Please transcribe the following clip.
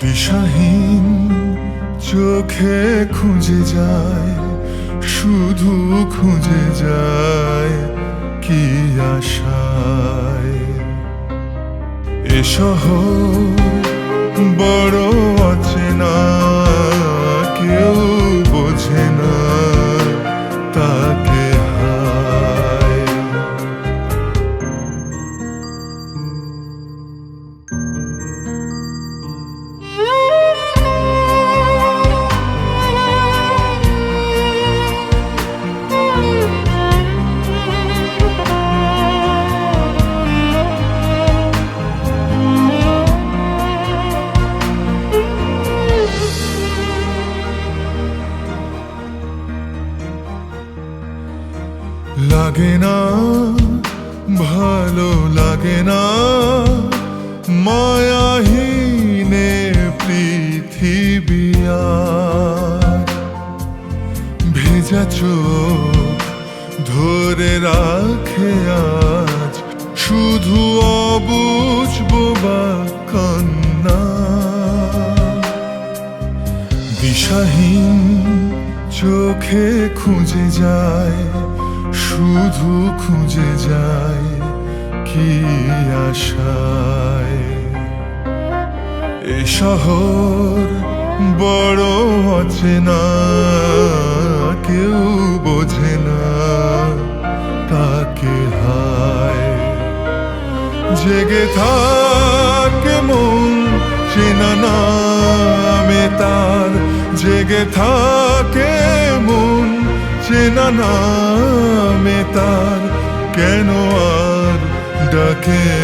দিশাহীন চোখে খুঁজে যায় শুধু খুঁজে যায় কি আশায়। এ শহর বড় লাগে না, ভালো লাগে না মায়াহীনে পৃথিবী। ভেজা চোখ ধরে রাখে আজ, শুধু অবুঝবো বা কান্না দিশাহীন চোখে খুঁজে যায় শুধু খুঁজে যায় কি আশায়। এ শহর বড় অচেনা, কেউ বোঝে না তাকে হায়। জেগে থাকে মন, চেনা নামে তার জেগে থাকে চেনা নামে তার কেন আর ডাকে?